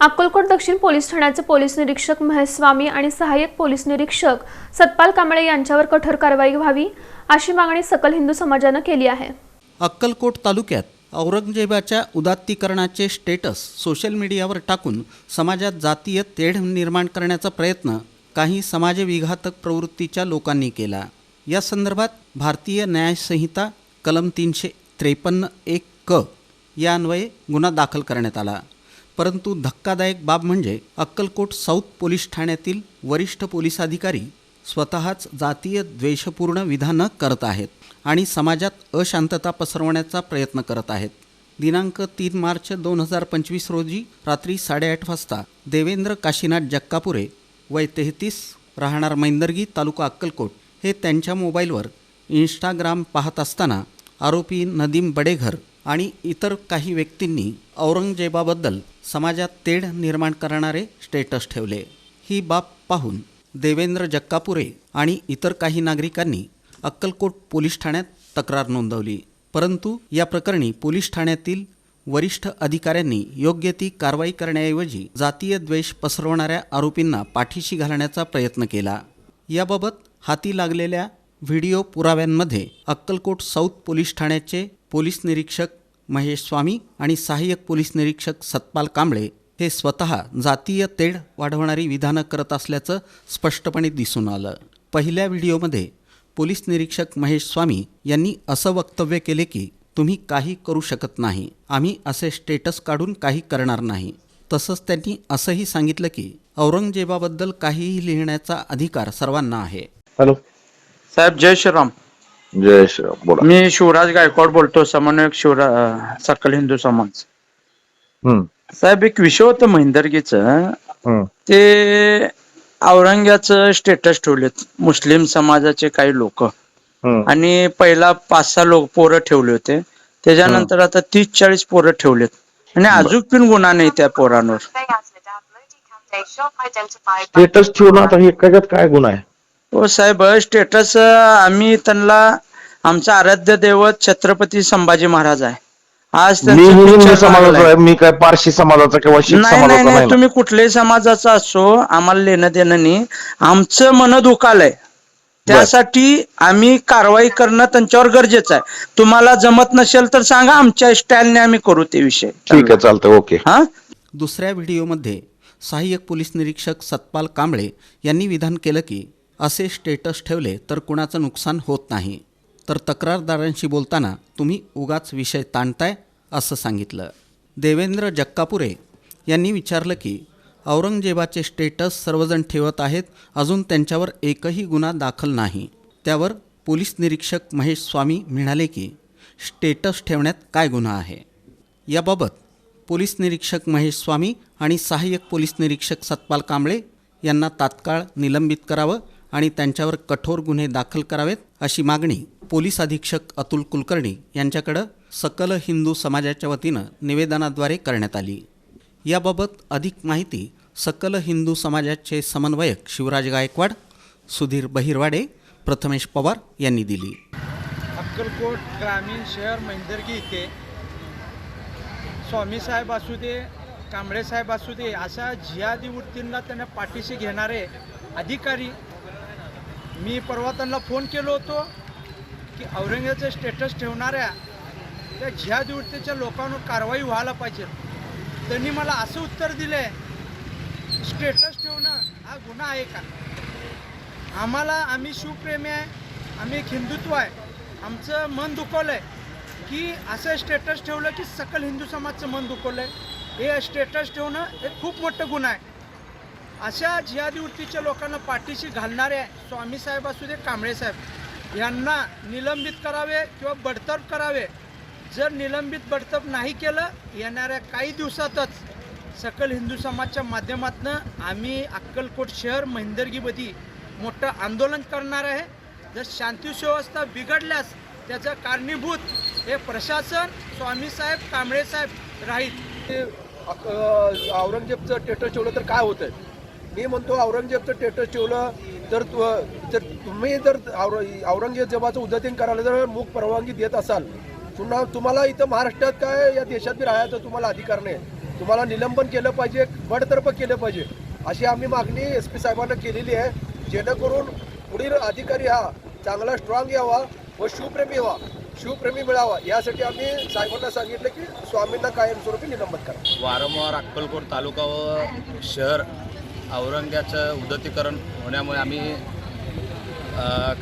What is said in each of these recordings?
अक्कलकोट दक्षिण पोलीस ठाण्याचे पोलीस निरीक्षक महेश स्वामी आणि सहाय्यक पोलीस निरीक्षक सतपाल कांबळे यांच्यावर कठोर कारवाई व्हावी अशी मागणी सकल हिंदू समाजानं केली आहे. अक्कलकोट तालुक्यात औरंगजेबाच्या उदात्तीकरणाचे स्टेटस सोशल मीडियावर टाकून समाजात जातीय तेढ निर्माण करण्याचा प्रयत्न काही समाजविघातक प्रवृत्तीच्या लोकांनी केला. या संदर्भात भारतीय न्यायसंहिता कलम तीनशे त्रेपन्न एक क या अन्वये गुन्हा दाखल करण्यात आला. परंतु धक्कादायक बाब म्हणजे अक्कलकोट साऊथ पोलीस ठाण्यातील वरिष्ठ पोलीस अधिकारी स्वतःच जातीय द्वेषपूर्ण विधानं करत आहेत आणि समाजात अशांतता पसरवण्याचा प्रयत्न करत आहेत. दिनांक तीन मार्च दोन हजार पंचवीस रोजी रात्री साडेआठ वाजता देवेंद्र काशीनाथ जक्कापुरे वय तेहतीस राहणार मैंदर्गी तालुका अक्कलकोट हे त्यांच्या मोबाईलवर इंस्टाग्राम पाहत असताना आरोपी नदीम बडेघर आणि इतर काही व्यक्तींनी औरंगजेबाबद्दल समाजात तेढ निर्माण करणारे स्टेटस ठेवले. ही बाब पाहून देवेंद्र जक्कापुरे आणि इतर काही नागरिकांनी अक्कलकोट पोलीस ठाण्यात तक्रार नोंदवली. परंतु या प्रकरणी पोलीस ठाण्यातील वरिष्ठ अधिकाऱ्यांनी योग्य ती कारवाई करण्याऐवजी जातीय द्वेष पसरवणाऱ्या आरोपींना पाठीशी घालण्याचा प्रयत्न केला. याबाबत हाती लागलेल्या व्हिडिओ पुराव्यांमध्ये अक्कलकोट साऊथ पोलीस ठाण्याचे पोलीस निरीक्षक महेश स्वामी आणि सहाय्यक पोलीस निरीक्षक सतपाल कांबळे हे स्वतः जातीय तेढ वाढवणारी विधानं करत असल्याचं स्पष्टपणे दिसून आलं. पहिल्या व्हिडिओमध्ये पोलीस निरीक्षक महेश स्वामी यांनी असं वक्तव्य केले की तुम्ही काही करू शकत नाही. आम्ही असे स्टेटस काढून काही करणार नाही. तसंच त्यांनी असंही सांगितलं की औरंगजेबाबद्दल काहीही लिहिण्याचा अधिकार सर्वांना आहे. हॅलो. साहेब जय श्रीराम. जय श्रीराम बोला. मी शिवराज गायकवाड बोलतो समन्वयक शिवरा अं, सकल हिंदू समाज. हम्म, साहेब एक विषय होतं महिंदर्गीच. हम्म, ते औरंग्याचं स्टेटस ठेवलेत. मुस्लिम समाजाचे काही लोक. हम्म. आणि पहिला पाच सहा लोक पोरं ठेवले होते. त्याच्यानंतर आता तीस चाळीस पोरं ठेवलेत. आणि अजून पण गुन्हा नाही त्या पोरांवर. स्टेटस ठेवून आता हे त्याच्यात काय गुन्हा आहे? हो साहेब स्टेटस आम्ही त्यांना आमचं आराध्य दैवत छत्रपती संभाजी महाराज आहे. आज मी त्यांचं हिंदू picture समाजाचा लागलंय. आहे मी काय पारशी समाजाचा किंवा शीख नाही नाही समाजाचा नाही. तुम्ही कुठल्याही समाजाचा असो आम्हाला लेणं देणं नाही. आमचं मन दुखालय. त्यासाठी आम्ही कारवाई करणं त्यांच्यावर गरजेचं आहे. तुम्हाला जमत नसेल तर सांगा आमच्या स्टाईलने आम्ही करू ते विषय. ठीक आहे चालतंय ओके. हा? दुसऱ्या व्हिडिओमध्ये सहाय्यक पोलीस निरीक्षक सतपाल कांबळे यांनी विधान केलं की असे स्टेटस ठेवले तर कुणाचं नुकसान होत नाही. तर तक्रारदारांशी बोलताना तुम्ही उगाच विषय ताणताय असं सांगितलं. देवेंद्र जक्कापुरे यांनी विचारलं की औरंगजेबाचे स्टेटस सर्वजण ठेवत आहेत अजून त्यांच्यावर एकही गुन्हा दाखल नाही. त्यावर पोलीस निरीक्षक महेश स्वामी म्हणाले की स्टेटस ठेवण्यात काय गुन्हा आहे? याबाबत पोलीस निरीक्षक महेश स्वामी आणि सहाय्यक पोलीस निरीक्षक सतपाल कांबळे यांना तात्काळ निलंबित करावं आणि त्यांच्यावर कठोर गुन्हे दाखल करावेत अशी मागणी पोलीस अधीक्षक अतुल कुलकर्णी यांच्याकडं सकल हिंदू समाजाच्या वतीनं निवेदनाद्वारे करण्यात आली. याबाबत अधिक माहिती सकल हिंदू समाजाचे समन्वयक शिवराज गायकवाड सुधीर बहिरवाडे प्रथमेश पवार यांनी दिली. अक्कलकोट ग्रामीण शहर मैंदर्गी इथे स्वामी साहेब असू दे कांबळे साहेब असू दे अशा जिहादी वृत्तींना त्यांना पाठीशी घेणारे अधिकारी मी परवा त्यांना फोन केलो होतो की औरंगजेबाचे स्टेटस ठेवणाऱ्या त्या जिहादी लोकांवर कारवाई व्हायला पाहिजे. त्यांनी मला असं उत्तर दिले स्टेटस ठेवणं हा गुन्हा आहे का? आम्हाला आम्ही शिवप्रेमी आहे आम्ही एक हिंदुत्व आहे. आमचं मन दुखवलं आहे की असं स्टेटस ठेवलं की सकल हिंदू समाजचं मन दुखवलं आहे हे स्टेटस ठेवणं हे खूप मोठं गुन्हा आहे. अशा जिहादी वृत्तीच्या लोकांना पाठीशी घालणारे स्वामी साहेब असू दे कांबळे साहेब यांना निलंबित करावे किंवा बडतर्फ करावे. जर निलंबित बडतर्फ नाही केलं येणाऱ्या काही दिवसातच सकल हिंदू समाजच्या माध्यमातून आम्ही अक्कलकोट शहर महिंदर्गीमध्ये मोठं आंदोलन करणार आहे. जर शांती सुव्यवस्था बिघडल्यास त्याचं कारणीभूत हे प्रशासन स्वामी साहेब कांबळे साहेब राहील. ते औरंगजेबचं टेटर ठेवलं तर काय होतं मी म्हणतो औरंगजेबचं स्टेटस ठेवलं तर तु- जर तुम्ही जर और- औरंगजेबाचं उद्यातीन करायला जर मूक परवानगी देत असाल पुन्हा तुम्हाला इथं महाराष्ट्रात काय या देशात बी राहायचं तुम्हाला अधिकार नाही. तुम्हाला निलंबन केलं पाहिजे बडतर्फ केलं पाहिजे. अशी आम्ही मागणी एस पी साहेबांना केलेली आहे जेणेकरून पुढील अधिकारी हा चांगला स्ट्रॉंग यावा व शिवप्रेमी व्हा. शिवप्रेमी मिळावा. यासाठी आम्ही साहेबांना सांगितलं की स्वामींना कायमस्वरूपी निलंबन करा. वारंवार अक्कलकोट तालुका व शहर औरंग्याचं उदतीकरण होण्यामुळे आम्ही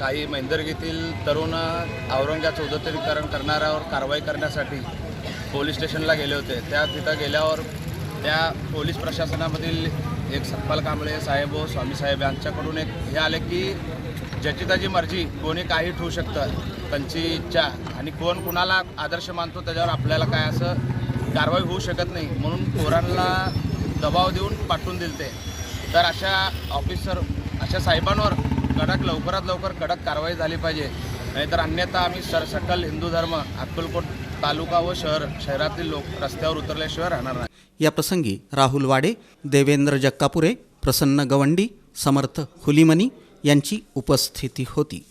काही मैंदर्गीतील तरुण औरंग्याचं उदतीकरण करणाऱ्यावर कारवाई करण्यासाठी पोलीस स्टेशनला गेले होते. त्या तिथं गेल्यावर त्या पोलीस प्रशासनामधील एक सतपाल कांबळे साहेब व स्वामी साहेब यांच्याकडून एक हे आले की ज्याची त्याची मर्जी कोणी काही ठेवू शकतं त्यांची इच्छा आणि कोण कुणाला आदर्श मानतो त्याच्यावर आपल्याला काय असं कारवाई होऊ शकत नाही. म्हणून पोरांना दबाव देऊन पाठवून दिलते. तर अशा ऑफिसर अशा साहेबांवर कडक लवकरात लवकर कडक कारवाई झाली पाहिजे. नाहीतर अन्यथा आम्ही सर सकल हिंदू धर्म अक्कलकोट तालुका व शहर शहरातील लोक रस्त्यावर उतरल्याशिवाय राहणार नाही. या प्रसंगी राहुल वाडे देवेंद्र जक्कापुरे प्रसन्न गवंडी समर्थ हुलिमनी यांची उपस्थिती होती.